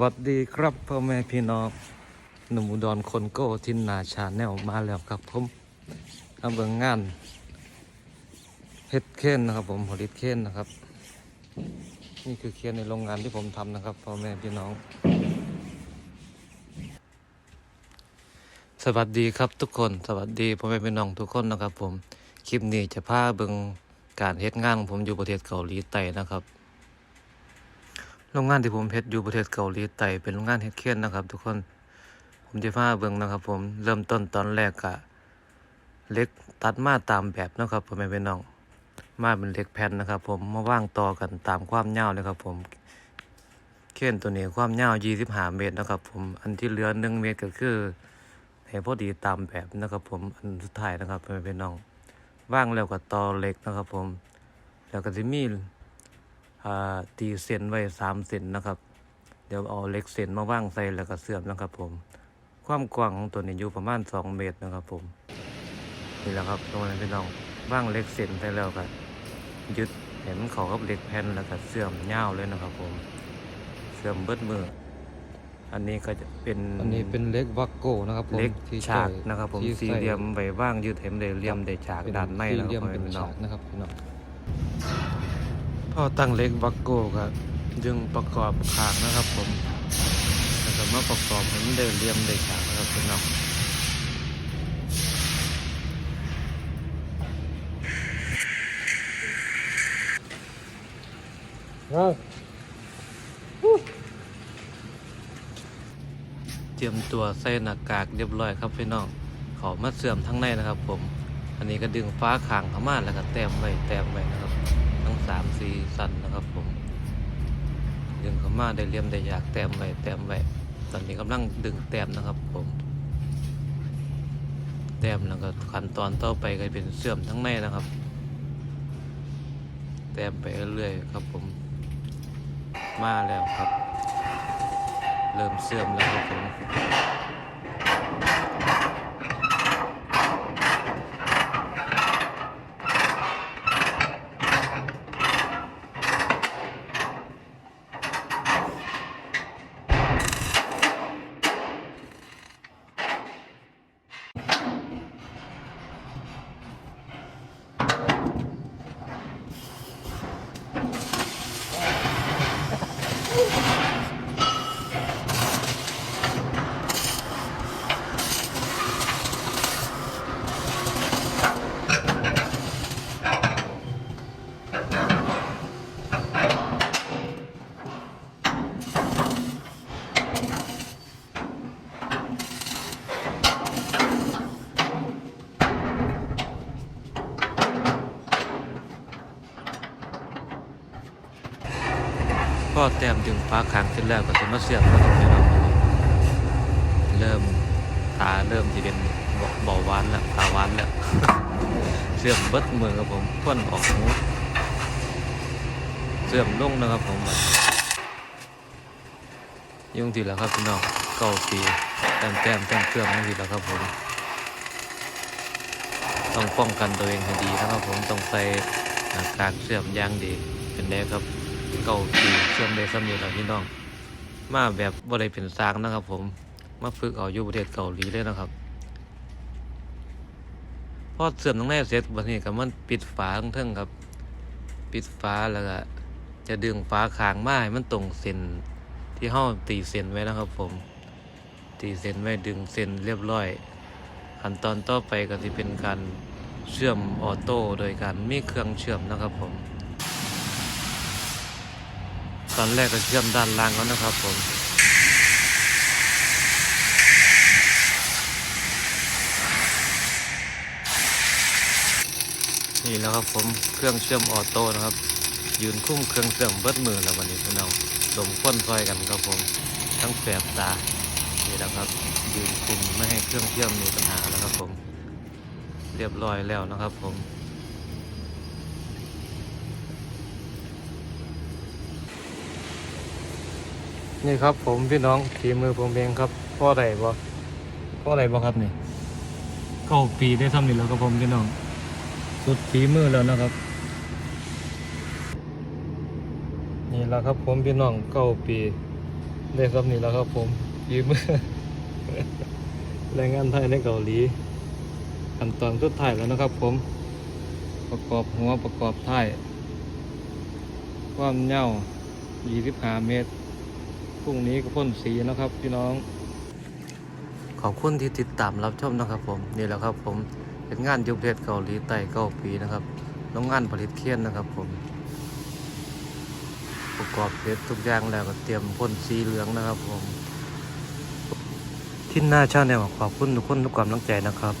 วัสดีครับพ่อแม่พี่น้องหนุ่มอุดรคนโก้ทินนาชาแนลมาแล้วครับผมทำเบิงงานเฮ็ดเค้นนะครับผมผลิตเค้นนะครับ นี่คือเค้นในโรงงานที่ผมทำนะครับพ่อแม่พี่น้อง สวัสดีครับทุกคนสวัสดีพ่อแม่พี่น้องทุกคนนะครับ ผมคลิปนี้จะพาเบิ่งการเฮ็ดงานของผมอยู่ประเทศเกาหลีใต้นะครับ โรงงานที่ผมเฮ็ดอยู่ประเทศเกาหลีใต้เป็นโรงงานเฮ็ดเคียนนะครับ ทุกคนผมจะพาเบิ่งนะครับ ผมเริ่มต้นตอนแรกกะเล็กตัดมาตามแบบนะครับพ่อแม่พี่น้องมาเป็นเล็กแผ่นนะครับ ผมมาว่างต่อกันตามความยาวเลยครับ ผมเคียนตัวนี้ความยาว25เมตรนะครับ ผมอันที่เหลือ1เมตรก็คือให้พอดีตามแบบนะครับ ผมอันสุดท้ายนะครับพ่อแม่พี่น้องว่างแล้วก็ต่อเล็กนะครับ ผม แล้วก็จะมีอ่ ตีเส้นไว้สามเส้นนะครับ เดี๋ยวเอาเหล็กเส้นมาว่างใส่แล้วก็เสื่อมนะครับผม ความกว้างของตัวนี้อยู่ประมาณสองเมตรนะครับผม นี่แหละครับตรงนั้นพี่น้องว่างเหล็กเส้นใส่แล้วก็ยึดเห็นเขากับเหล็กแผ่นแล้วก็เสื่อมยาวเลยนะครับผม เสื่อมเบิดมือ อันนี้ก็จะเป็นอันนี้เป็นเล็กวักโก้นะครับผมเหล็กที่ฉากนะครับผมที่สี่เหลี่ยมไว้ว่างยืดเห็มได้เหลี่ยมได้ฉากเป็นด้านในสี่นะเหลี่ยคมรับเป็นพี่น้อฉางกนะครับพี่น้อง พอตั้งเหล็กวักโก้ก็ยึงประกอบขางนะครับผมแล้วก็มาประกอบให้มันได้เหลี่ยมได้ฉากนะครับพี่น้องว้าวเตรียมตัวใส่หน้ากากเรียบร้อยครับพี่น้องเขามาเสื่อมทั้งในนะครับผม อันนี้ก็ดึงฟ้าขางเข้ามาแล้วก็แต้มไว้แต้มไว้นะครับ ทั้งสาม สี่นนะครับผมดึงเข้ามาได้เลี่ยมได้อยากแต้มไว้แต้มไว้ตอนนี้กำลังดึงแต้มนะครับผมแต้มแล้วก็ขั้นตอนต่อไปก็เป็นเสื่อมทั้งในนะครับ แต้มไปเรื่อยๆครับผม มาแล้วครับ เริ่มเสื่อมแล้วครับผม ก็แต้มดึงฟ้าขางขึ้นแล้วก็จะมาเสื่อมแล้วครับพี่น้องเริ่มตาเริ่มที่เป็นเบาหวานแล้วตาหวานแล้วเสื่อมเบิดมือครับผมพ่นออกหูเสื่อมลงนะครับผมบัดยุ่งทีแล้วครับพี่น้องเก้าปีแต้มแต้มแต้มเครื่องยุ่งทีแล้วครับผม ต้องป้องกันตัวเองให้ดีนะครับผมต้องใส่หน้ากากเสื่อมยางดีเป็นได้ครับ เก่าปีเชื่อมได้สำเร็จแล้วพี่น้อง มาแบบบ่ได้เป็นสร้างนะครับผม มาฝึกเอาอยู่ประเทศเกาหลีเลยนะครับ พอเสื่อมตรงในเสร็จวันนี้ก็มันปิดฝาทั้งเทิงครับ ปิดฝาแล้วก็จะดึงฝาคางมาให้มันตรงเส้นที่ห้าตีเส้นไว้นะครับ ผม ตีเส้นไว้ดึงเส้นเรียบร้อย ขั้นตอนต่อไปก็จะเป็นการเชื่อมออโต้โดยการมีเครื่องเชื่อมนะครับผม ตอนแรกก็เชื่อมด้านล่างเขานะครับผมนี่แล้วครับผมเครื่องเชื่อมออโต้นะครับ ยืนคุ้มเครื่องเชื่อมเบิดมือแล้ววันนี้พี่น้องดมควนซอยกันครับผม ทั้งแสบตานี่แหละครับ ยืนคุมไม่ให้เครื่องเชื่อมมีปัญหาแล้วครับผม เรียบร้อยแล้วนะครับผม นี่ครับผมพี่น้องฝีมือผมเองครับพ่อใดบ่พ่อใดบ่ครับนี่เก้าปีได้ทำนี่แล้วครับผมพี่น้อง สุดฝีมือแล้วนะครับ นี่แหละครับผมพี่น้องเก้าปีได้ครับนี่แล้วครับผมยืมแรงงานไทยในเกาหลีขั้นตอนสุดท้ายแล้วนะครับ ผม ประกอบหัวประกอบท้ายความยา25เมตร พรุ่งนี้ก็พ่นสีนะครับพี่น้อง ขอบคุณที่ติดตามรับชมนะครับ ผมนี่แหละครับ ผมเป็นงานยุประเทศเกาหลีใต้เก้าปีนะครับโรงงานผลิตเคียนนะครับ ผม ประกอบเสร็จทุกอย่างแล้วก็เตรียมพ่นสีเหลืองนะครับ ผม ที่หน้าชาแนลขอบคุณทุกคนทุกกำลังใจนะครับ